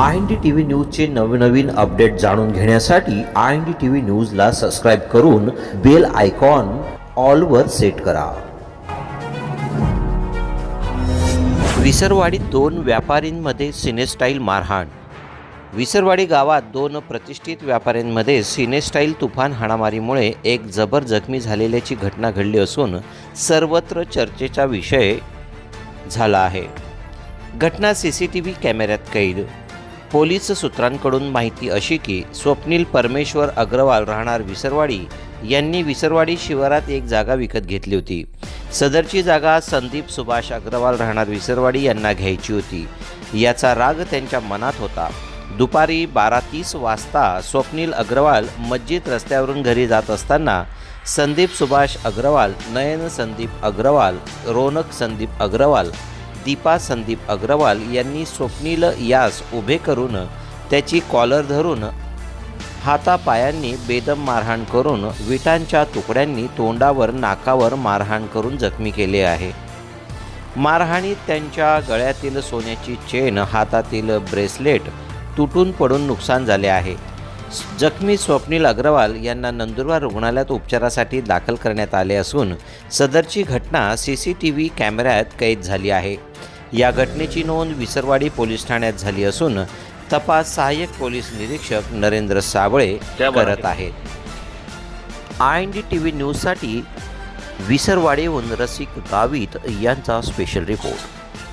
I N D T V न्यूजचे नवनवीन update जाणून घेण्यासाठी I N D T V न्यूजला सबस्क्राईब करून बेल आयकॉन ऑलवर सेट करा. विसरवाडीत दोन व्यापारींमध्ये सिनेस्टाईल मारहाण. विसरवाडी गावात दोन प्रतिष्ठित व्यापाऱ्यांमध्ये सिनेस्टाईल तुफान हाणामारीमुळे एक जबर जखमी झालेल्याची घटना घडली असून सर्वत्र चर्चेचा विषय झाला आहे. घटना सी सी टी व्ही कॅमेऱ्यात कैद पोलीस सूत्रांकडून माहिती अशी की स्वप्नील परमेश्वर अग्रवाल राहणार विसरवाडी यांनी विसरवाडी शिवारात एक जागा विकत घेतली होती. सदरची जागा संदीप सुभाष अग्रवाल राहणार विसरवाडी यांना घ्यायची होती. याचा राग त्यांच्या मनात होता. दुपारी बारा तीस वाजता स्वप्नील अग्रवाल मस्जिद रस्त्यावरून घरी जात असताना संदीप सुभाष अग्रवाल नयन संदीप अग्रवाल रोनक संदीप अग्रवाल दीपा संदीप अग्रवाल यांनी स्वप्नील यास उभे करून त्याची कॉलर धरून हातापायांनी बेदम मारहाण करून विटांच्या तुकड्यांनी तोंडावर नाकावर मारहाण करून जखमी केले आहे. मारहाणीत त्यांच्या गळ्यातील सोन्याची चेन हातातील ब्रेसलेट तुटून पडून नुकसान झाले आहे. जखमी स्वप्नील अग्रवाल यांना नंदुरबार रुग्णालयात उपचारासाठी दाखल करण्यात आले असून सदरची घटना सी सी टी व्ही कॅमेऱ्यात कैद झाली आहे. या घटनेची नोंद विसरवाडी पोलीस ठाण्यात झाली असून तपास सहाय्यक पोलीस निरीक्षक नरेंद्र साबळे करत आहेत. I N D T V न्यूजसाठी विसरवाडीहून रसिक गावित यांचा स्पेशल रिपोर्ट